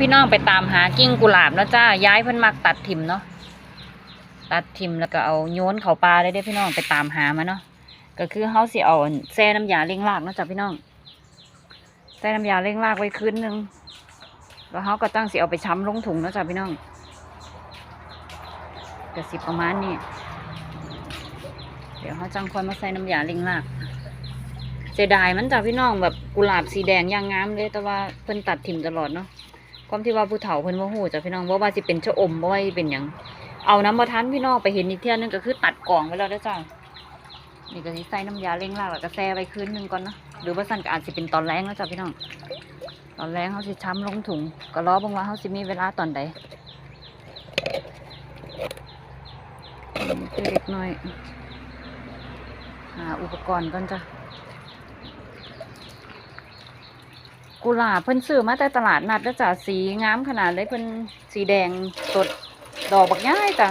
พี่น้องไปตามหากิ้งกุหลาบเนาะจ้าย้ายเพิ่นมักตัดทิมเนาะตัดทิมแล้วก็เอาโยนเขาปลาได้ด้พี่น้องไปตามหามาเนาะก็คือเฮาสิเอาแซ่น้ำยาเลี้ยงรากเนาะจ้าพี่น้องแซ่น้ำยาเลี้ยงรากไว้คืนนึงแล้วเฮาก็ตั้งสิเอาไปช้ำลงถุงเนาะจ้าพี่น้องก็สิประมาณนี้เดี๋ยวเฮาจังคอยมาใส่น้ำยาเลี้ยงรากเสียดายมันจ้ะพี่น้องแบบกุหลาบสีแดงยางงามเลยแต่ว่าเพิ่นตัดถิ่มตลอดเนาะ ความที่ว่าผู้เฒ่าเพิ่นบ่ฮู้จ้ะพี่น้องบ่าว่าสิเป็นชะอมบ่ว่าสิเป็นหยังเอาน้ำบ่ทันพี่น้องไปเห็นอีกเที่ยนึงก็คือตัดกล่องไว้แล้วเด้อจ้ะนี่ก็สิใส่น้ำยาเล้งรากแล้วก็แช่ไว้คืนนึงก่อนนะหรือว่าสั่นก็อาจสิเป็นตอนแรงแล้วจ้ะพี่น้องตอนแรงเฮาสิช้ำลงถุงก็รอบิ่งว่าเฮาสิมีเวลาตอนใดเล็กน้อยหาอุปกรณ์ก่อนจ้ะ กุหลาบเพิ่นซื้อมาแต่ตลาดนัดแล้วจ้ะสีงามขนาดเลยเพิ่นสีแดงสดดอกบักง่ายจ้ะ